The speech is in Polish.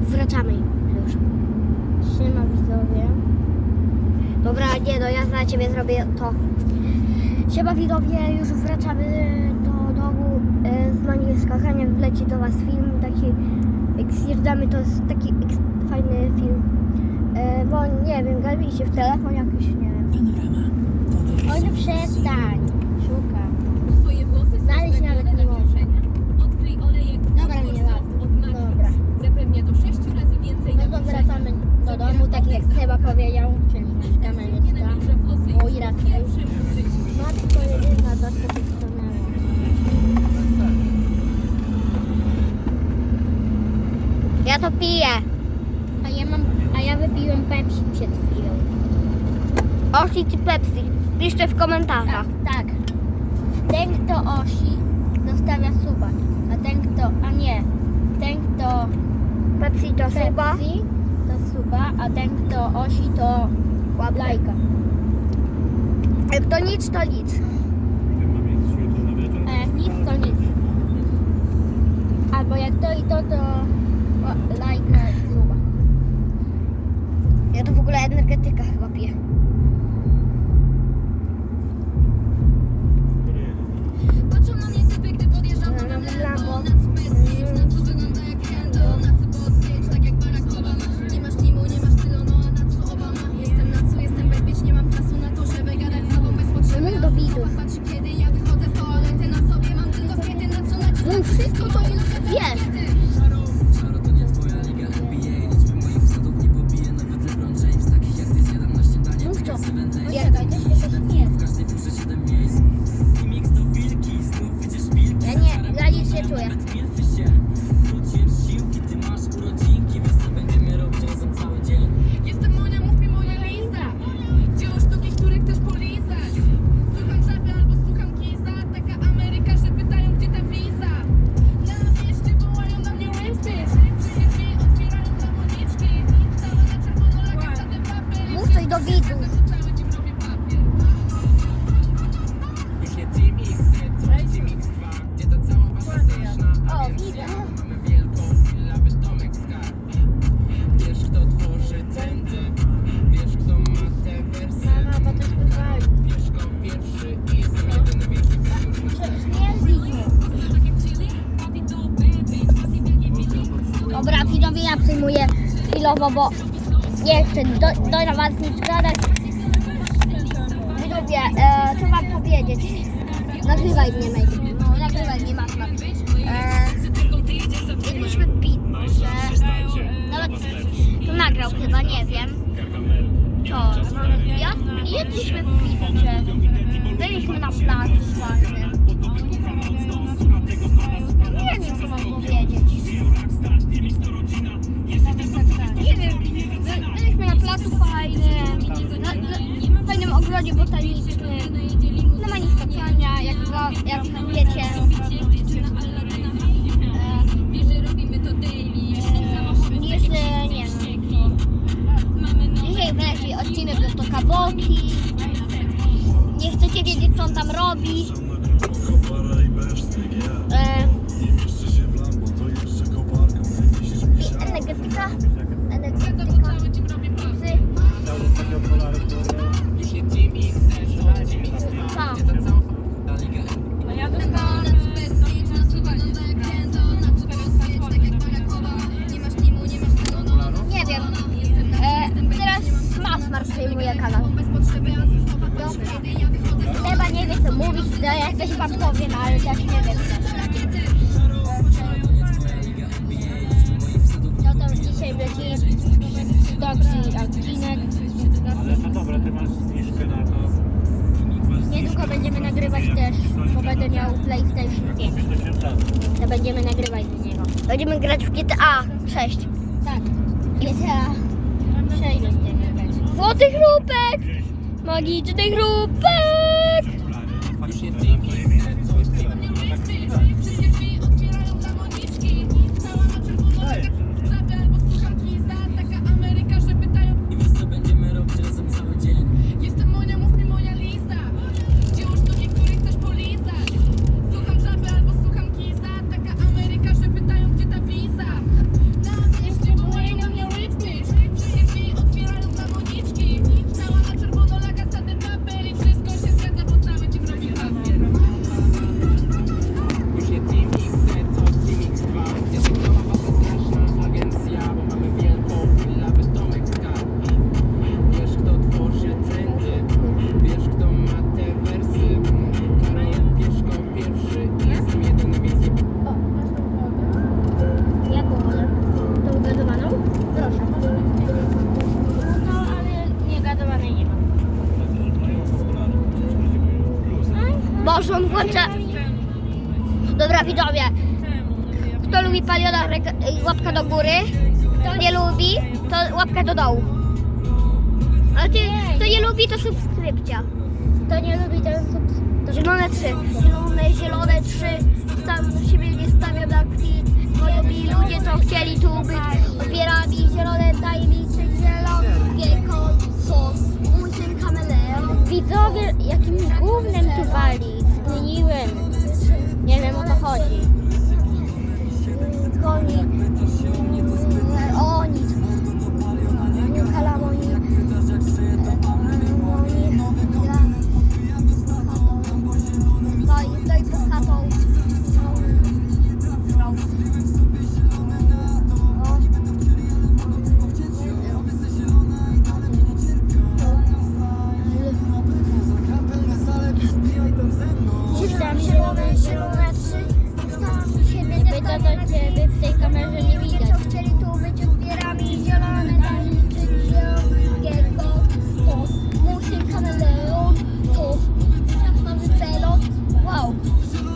wracamy już. Siema widzowie. Dobra, nie no, ja za ciebie zrobię to. Siema widzowie, już wracamy do domu. E, Z Mani skakaniem wleci do was film taki, jak zjeżdżamy, to jest taki fajny film. E, Bo nie wiem, garbijcie w telefon jakiś, nie powiedział, włosy Oj, już raczej. Matko jedyna, za się stanęło. Ja to piję. A ja mam, a ja wypiłem Pepsi przed chwilą. Osi czy Pepsi? Piszcie w komentarzach. Tak, tak. Ten, kto osi, dostawia suba. A ten, kto, a nie. Ten, kto Pepsi to suba. Pepsi, to suba, a ten, kto osi, to lajka. Jak to nic, to nic. A jak nic, to nic. Albo jak to i to, to lajka suba. Ja to w ogóle energetyka chyba piję. Pierwszy i jestem jedyny wielki wybór Przecież nie widzę. Dobra, widzowie, ja przyjmuję chwilowo, bo chcę do, do was nic gadać. Widzowie, e, co wam powiedzieć? Nagrywaj mnie, Mejdy. No, nagrywaj mnie, masz e, Jedliśmy pizzę. Nawet to nagrał chyba, nie wiem. Co? Ja, jedliśmy pizzę. Byliśmy na placu właśnie. On tam robi. E, energetyka. Energetyka. Nie Team X, nie to Team X2 Co? Gdzie ta cała liga A ja dostałam Nie wiem. E, teraz Masmar przejmuje kanał. Chyba nie wie co mówić, to ja coś wam powiem, ale też nie wiem. No to dzisiaj będzie dobry odcinek. Ale to dobra, ty masz zniżkę na to. Niedługo będziemy nagrywać też, bo będę miał PlayStation 5. 50 lat. To będziemy nagrywać do niego. Będziemy grać w GTA 6. Tak. GTA 6 będziemy grać. Złoty chrupek! Magiczny chrupek! Już nie Team Bożą włączę. Dobra widzowie, kto lubi paliona, łapka do góry. Kto nie lubi, to łapka do dołu. A ty, kto nie lubi, to subskrypcja. Kto nie lubi, to subskrypcja. Zielone trzy. Zielone, zielone trzy. Sam siebie nie stawiam na krwi. Bo ludzie, co chcieli tu być. Opierami zielone tajemnice.